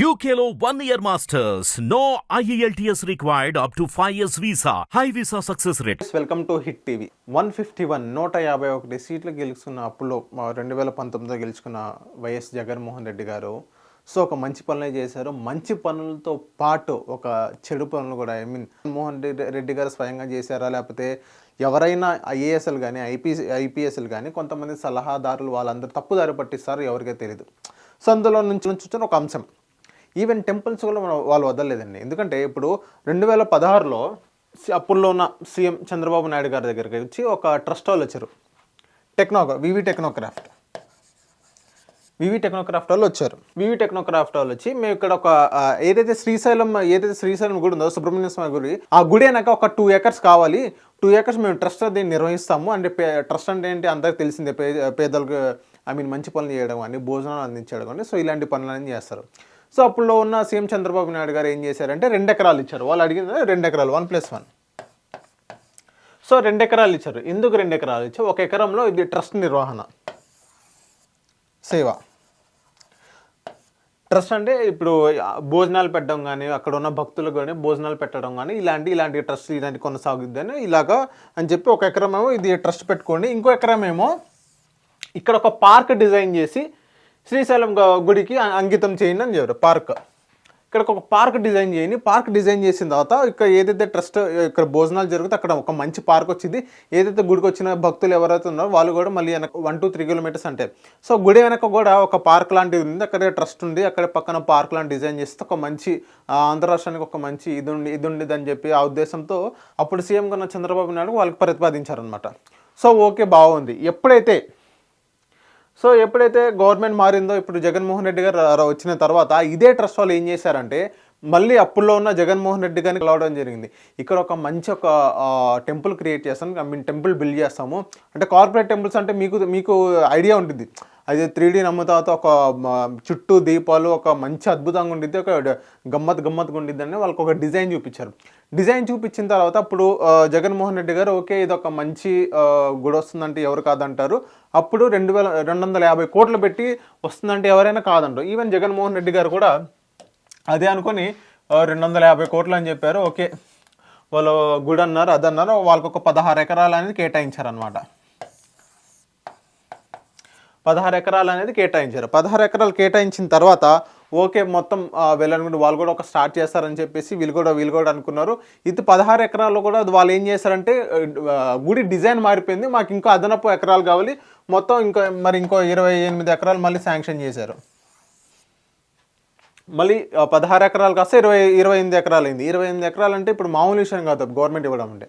యూకేలో one year masters no E IELTS required up to 5 years visa. High visa success rate. Welcome to Hit TV one fifty one నూట యాభై ఒకటి సీట్లు గెలుచుకున్న అప్పులో రెండు వేల పంతొమ్మిదిలో గెలుచుకున్న వైఎస్ జగన్మోహన్ రెడ్డి గారు. సో ఒక మంచి పనులే చేశారు. మంచి పనులతో పాటు ఒక చెడు పనులు కూడా ఐ మీన్ మోహన్ రెడ్డి రెడ్డి గారు స్వయంగా చేశారా? లేకపోతే ఎవరైనా ఐఏఎస్ఎల్ కానీ ఐపీ ఐపీఎస్ఎల్ కానీ కొంతమంది సలహాదారులు వాళ్ళందరూ తప్పుదారి పట్టిస్తారు ఎవరికీ తెలియదు సో అందులో నుంచి నుంచి వచ్చిన ఒక అంశం. ఈవెన్ టెంపుల్స్ కూడా మనం వాళ్ళు వదలలేదండి. ఎందుకంటే ఇప్పుడు రెండు వేల పదహారులో అప్పుల్లో ఉన్న సీఎం చంద్రబాబు నాయుడు గారి దగ్గరికి వచ్చి ఒక ట్రస్ట్ వాళ్ళు వచ్చారు. టెక్నోగ్రా వివి టెక్నోక్రాఫ్ట్ వివి టెక్నోక్రాఫ్ట్ వాళ్ళు వచ్చారు. వివి టెక్నోక్రాఫ్ట్ వాళ్ళు వచ్చి మేము ఇక్కడ ఒక ఏదైతే శ్రీశైలం ఏదైతే శ్రీశైలం గుడి ఉందో సుబ్రహ్మణ్య స్వామి గుడి ఆ గుడి అయినాక ఒక టూ ఏకర్స్ కావాలి. టూ ఏకర్స్ మేము ట్రస్ట్ దీన్ని నిర్వహిస్తాము అంటే ట్రస్ట్ అంటే ఏంటి? అందరికి తెలిసిందే. పే పేదలకు ఐ మీన్ మంచి పనులు చేయడం కానీ భోజనాలు అందించడం కానీ సో ఇలాంటి పనులన్నీ చేస్తారు. సో అప్పుడులో ఉన్న సీఎం చంద్రబాబు నాయుడు గారు ఏం చేశారంటే రెండు ఎకరాలు ఇచ్చారు. వాళ్ళు అడిగింది రెండు ఎకరాలు వన్ ప్లస్ వన్ సో రెండు ఎకరాలు ఇచ్చారు. ఎందుకు రెండు ఎకరాలు ఇచ్చారు? ఒక ఎకరంలో ఇది ట్రస్ట్ నిర్వహణ సేవ. ట్రస్ట్ అంటే ఇప్పుడు భోజనాలు పెట్టడం కానీ అక్కడ ఉన్న భక్తులకు కానీ భోజనాలు పెట్టడం కానీ ఇలాంటి ఇలాంటి ట్రస్ట్ ఇలాంటి కొనసాగుద్దని ఇలాగా అని చెప్పి ఒక ఎకరం ఏమో ఇది ట్రస్ట్ పెట్టుకోండి. ఇంకో ఎకరం ఏమో ఇక్కడ ఒక పార్క్ డిజైన్ చేసి శ్రీశైలం గుడికి అంకితం చేయండి అని చెప్పారు పార్క్. ఇక్కడ ఒక పార్క్ డిజైన్ చేయండి. పార్క్ డిజైన్ చేసిన తర్వాత ఇక్కడ ఏదైతే ట్రస్ట్ ఇక్కడ భోజనాలు జరుగుతాయి అక్కడ ఒక మంచి పార్క్ వచ్చింది. ఏదైతే గుడికి వచ్చిన భక్తులు ఎవరైతే ఉన్నారో వాళ్ళు కూడా మళ్ళీ వెనక వన్ టూ త్రీ కిలోమీటర్స్ అంటే. సో గుడి వెనక కూడా ఒక పార్క్ లాంటిది ఉంది. అక్కడ ట్రస్ట్ ఉంది. అక్కడ పక్కన పార్క్ లాంటి డిజైన్ చేస్తే ఒక మంచి ఆంధ్ర రాష్ట్రానికి ఒక మంచి ఇది ఉండి ఇది ఉండేది అని చెప్పి ఆ ఉద్దేశంతో అప్పుడు సీఎం కన్నా చంద్రబాబు నాయుడు వాళ్ళకి ప్రతిపాదించారనమాట సో ఓకే బాగుంది. ఎప్పుడైతే సో ఎప్పుడైతే గవర్నమెంట్ మారిందో ఇప్పుడు జగన్మోహన్ రెడ్డి గారు వచ్చిన తర్వాత ఇదే ట్రస్ట్ వాళ్ళు ఏం చేశారంటే మళ్ళీ అప్పుల్లో ఉన్న జగన్మోహన్ రెడ్డి గారిని కలవడం జరిగింది. ఇక్కడ ఒక మంచి ఒక టెంపుల్ క్రియేట్ చేస్తాను ఐ మీన్ టెంపుల్ బిల్డ్ చేస్తాము. అంటే కార్పొరేట్ టెంపుల్స్ అంటే మీకు మీకు ఐడియా ఉంటుంది. అది త్రీ డీ నమ్ముతాతో ఒక చుట్టూ దీపాలు ఒక మంచి అద్భుతంగా ఉండిద్ది ఒక గమ్మత్ గమ్మత్గా ఉండిద్దని అని వాళ్ళకి ఒక డిజైన్ చూపించారు. డిజైన్ చూపించిన తర్వాత అప్పుడు జగన్మోహన్ రెడ్డి గారు ఓకే ఇది ఒక మంచి గుడి వస్తుందంటే ఎవరు కాదంటారు. అప్పుడు రెండు వేల రెండు వందల యాభై కోట్లు పెట్టి వస్తుందంటే ఎవరైనా కాదంటారు. ఈవెన్ జగన్మోహన్ రెడ్డి గారు కూడా అదే అనుకొని రెండు వందల యాభై కోట్లు అని చెప్పారు. ఓకే వాళ్ళు గుడి అన్నారు అది అన్నారు వాళ్ళకి ఒక పదహారు ఎకరాలు అనేది కేటాయించారనమాట పదహారు ఎకరాలు అనేది కేటాయించారు. పదహారు ఎకరాలు కేటాయించిన తర్వాత ఓకే మొత్తం వెళ్ళనుకుంటే వాళ్ళు కూడా ఒక స్టార్ట్ చేస్తారని చెప్పేసి వీళ్ళు కూడా వీళ్ళు కూడా అనుకున్నారు. ఇది పదహారు ఎకరాల్లో కూడా వాళ్ళు ఏం చేశారంటే గుడి డిజైన్ మారిపోయింది. మాకు ఇంకో అదనపు ఎకరాలు కావాలి. మొత్తం ఇంకో మరి ఇంకో ఇరవై ఎనిమిది ఎకరాలు మళ్ళీ శాంక్షన్ చేశారు. మళ్ళీ పదహారు ఎకరాలు కాస్త ఇరవై ఇరవై ఎనిమిది ఎకరాలు అయింది. ఇరవై ఎనిమిది ఎకరాలు అంటే ఇప్పుడు మామూలు విషయం కాదు గవర్నమెంట్ ఇవ్వడం అంటే.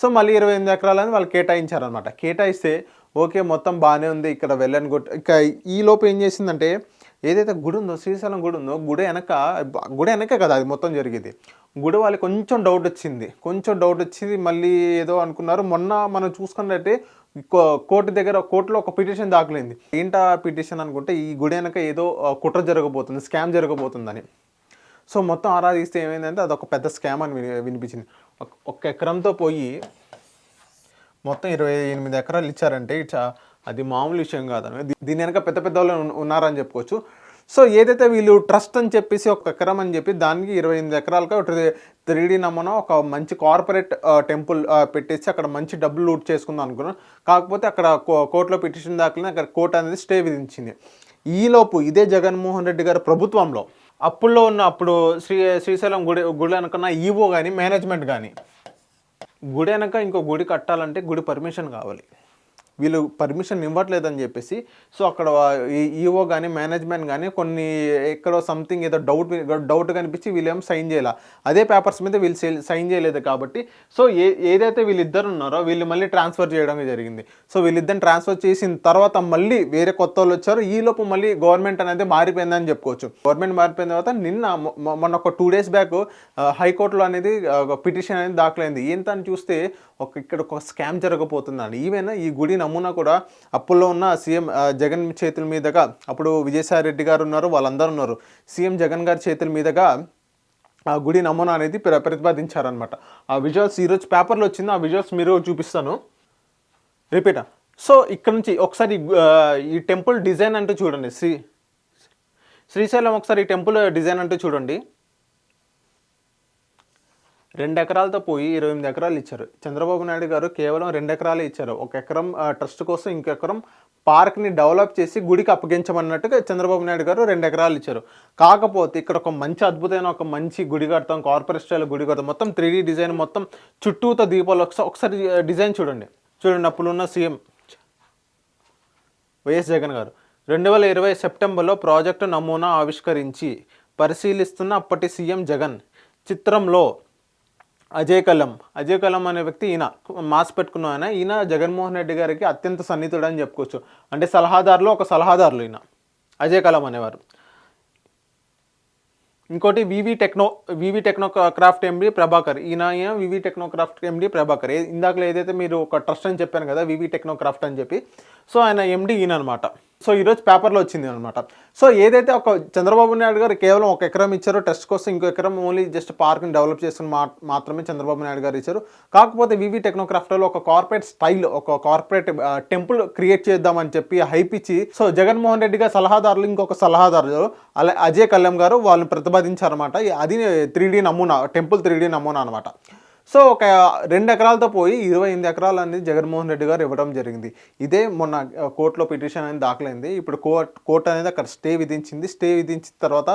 సో మళ్ళీ ఇరవై ఎనిమిది ఎకరాలు అని వాళ్ళు కేటాయించారనమాట కేటాయిస్తే ఓకే మొత్తం బాగానే ఉంది ఇక్కడ వెళ్ళని గుట్ ఇక ఈ లోపు ఏం చేసిందంటే ఏదైతే గుడి ఉందో శ్రీశైలం గుడి ఉందో గుడి వెనక గుడి వెనకే కదా అది మొత్తం జరిగేది. గుడి వాళ్ళకి కొంచెం డౌట్ వచ్చింది. కొంచెం డౌట్ వచ్చింది మళ్ళీ ఏదో అనుకున్నారు. మొన్న మనం చూసుకున్నట్టే కో- కోర్టు దగ్గర కోర్టులో ఒక పిటిషన్ దాఖలైంది. ఏంటా పిటిషన్ అనుకుంటే ఈ గుడి వెనక ఏదో కుట్ర జరగబోతుంది స్కామ్ జరగబోతుందని. సో మొత్తం ఆరా తీస్తే ఏమైందంటే అదొక పెద్ద స్కామ్ అని వినిపించింది. ఒక- ఎకరంతో పోయి మొత్తం ఇరవై ఎనిమిది ఎకరాలు ఇచ్చారంటే అది మామూలు విషయం కాదని దీని వెనక పెద్ద పెద్ద వాళ్ళు ఉన్నారని చెప్పుకోవచ్చు. సో ఏదైతే వీళ్ళు ట్రస్ట్ అని చెప్పేసి ఒక ఎకరం అని చెప్పి దానికి ఇరవై ఎనిమిది ఎకరాలుగా త్రీ డీ నమ్మన ఒక మంచి కార్పొరేట్ టెంపుల్ పెట్టేసి అక్కడ మంచి డబ్బులు లూట్ చేసుకుందాం అనుకున్నాం. కాకపోతే అక్కడ కో- కోర్టులో పిటిషన్ దాఖలని అక్కడ కోర్టు అనేది స్టే విధించింది. ఈలోపు ఇదే జగన్మోహన్ రెడ్డి గారి ప్రభుత్వంలో అప్పుల్లో ఉన్న అప్పుడు శ్రీ శ్రీశైలం గుడి గుడి అనుకున్న ఈవో కానీ మేనేజ్మెంట్ కానీ గుడి వెనక ఇంకో గుడి కట్టాలంటే గుడి పర్మిషన్ కావాలి. వీళ్ళు పర్మిషన్ ఇవ్వట్లేదని చెప్పేసి సో అక్కడ ఈఓ కానీ మేనేజ్మెంట్ కానీ కొన్ని ఎక్కడో సంథింగ్ ఏదో డౌట్ డౌట్ కనిపించి వీళ్ళేం సైన్ చేయాల. అదే పేపర్స్ మీద వీళ్ళు సైన్ చేయలేదు కాబట్టి సో ఏ ఏదైతే వీళ్ళిద్దరు ఉన్నారో వీళ్ళు మళ్ళీ ట్రాన్స్ఫర్ చేయడం జరిగింది. సో వీళ్ళిద్దరిని ట్రాన్స్ఫర్ చేసిన తర్వాత మళ్ళీ వేరే కొత్త వాళ్ళు వచ్చారు. ఈ లోపు మళ్ళీ గవర్నమెంట్ అనేది మారిపోయిందని చెప్పుకోవచ్చు. గవర్నమెంట్ మారిపోయిన తర్వాత నిన్న మొన్న ఒక టూ డేస్ బ్యాక్ హైకోర్టులో అనేది uh, పిటిషన్ అనేది దాఖలైంది. ఏంటని చూస్తే ఒక ఇక్కడ ఒక స్కామ్ జరగబోతుందండి. ఈవెన్ ఈ గుడి నమూనా కూడా అప్పుల్లో ఉన్న సీఎం జగన్ చేతుల మీదుగా అప్పుడు విజయసాయి రెడ్డి గారు ఉన్నారు వాళ్ళందరూ ఉన్నారు. సీఎం జగన్ గారి చేతుల మీదుగా ఆ గుడి నమూనా అనేది ప్ర- ప్రతిపాదించారనమాట ఆ విజువల్స్ ఈరోజు పేపర్లో వచ్చింది ఆ విజువల్స్ మీరు చూపిస్తాను. రిపీటా. సో ఇక్కడ నుంచి ఒకసారి ఈ టెంపుల్ డిజైన్ అంటూ చూడండి. శ్రీ శ్రీశైలం ఒకసారి ఈ టెంపుల్ డిజైన్ అంటే చూడండి. రెండు ఎకరాలతో పోయి ఇరవై ఎనిమిది ఎకరాలు ఇచ్చారు. చంద్రబాబు నాయుడు గారు కేవలం రెండు ఎకరాలే ఇచ్చారు. ఒక ఎకరం ట్రస్ట్ కోసం ఇంకెకరం పార్క్ని డెవలప్ చేసి గుడికి అప్పగించమన్నట్టుగా చంద్రబాబు నాయుడు గారు రెండు ఎకరాలు ఇచ్చారు. కాకపోతే ఇక్కడ ఒక మంచి అద్భుతమైన ఒక మంచి గుడి కడతాం కార్పొరేట్ స్టైల్ గుడి కడతాం. మొత్తం త్రీ డిజైన్ మొత్తం చుట్టూతో దీపాలు ఒకసారి ఒకసారి డిజైన్ చూడండి. చూడండి అప్పుడున్న సీఎం వైఎస్ జగన్ గారు. రెండు వేల ఇరవై సెప్టెంబర్లో ప్రాజెక్టు నమూనా ఆవిష్కరించి పరిశీలిస్తున్న అప్పటి సీఎం జగన్ చిత్రంలో అజయ్ కలం. అజయ్ కలం అనే వ్యక్తి ఈయన మాస్ పెట్టుకున్న ఆయన. ఈయన జగన్మోహన్ రెడ్డి గారికి అత్యంత సన్నిహితుడు అని చెప్పుకోవచ్చు. అంటే సలహాదారులు ఒక సలహాదారులు ఈయన. అజయ్ కలం అనేవారు. ఇంకోటి VV Techno VV Technocraft MD Prabhakar. ఈయన ఈయన VV techno craft MD Prabhakar. ఇందాకలో ఏదైతే మీరు ఒక ట్రస్ట్ అని చెప్పాను కదా వివి టెక్నో క్రాఫ్ట్ అని చెప్పి. సో ఆయన ఎండి ఈయన అనమాట సో ఈరోజు పేపర్లో వచ్చింది అనమాట. సో ఏదైతే ఒక చంద్రబాబు నాయుడు గారు కేవలం ఒక ఎకరం ఇచ్చారో టెస్ట్ కోసం ఇంకో ఎకరం ఓన్లీ జస్ట్ పార్క్ని డెవలప్ చేసుకుని మాత్రమే చంద్రబాబు నాయుడు గారు ఇచ్చారు. కాకపోతే వివి టెక్నోక్రాఫ్ట్లో ఒక కార్పొరేట్ స్టైల్ ఒక కార్పొరేట్ టెంపుల్ క్రియేట్ చేద్దామని చెప్పి హైప్ ఇచ్చి సో జగన్మోహన్ రెడ్డి గారు సలహాదారులు ఇంకొక సలహాదారులు అలా అజయ్ కళ్యాణ్ గారు వాళ్ళు ప్రతిపాదించారన్నమాట. అది త్రీ నమూనా టెంపుల్ త్రీ నమూనా అనమాట. సో ఒక రెండు ఎకరాలతో పోయి ఇరవై ఎనిమిది ఎకరాలు అనేది జగన్మోహన్ రెడ్డి గారు ఇవ్వడం జరిగింది. ఇదే మొన్న కోర్టులో పిటిషన్ అనేది దాఖలైంది. ఇప్పుడు కోర్ట్ కోర్టు అనేది అక్కడ స్టే విధించింది. స్టే విధించిన తర్వాత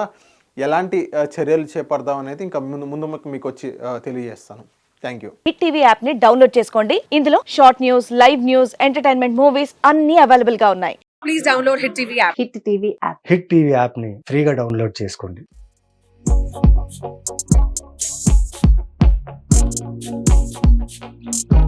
ఎలాంటి చర్యలు చేపడదాం అనేది ఇంకా ముందు ముందు మీకు వచ్చి తెలియజేస్తాను. థ్యాంక్ యూ హిట్ టీవీ యాప్ని డౌన్లోడ్ చేసుకోండి. ఇందులో short news live news entertainment movies అన్ని అవైలబుల్గా ఉన్నాయి. please download Hit TV app. Hit TV app. Hit TV యాప్ని ఫ్రీగా డౌన్లోడ్ చేసుకోండి. Thank you.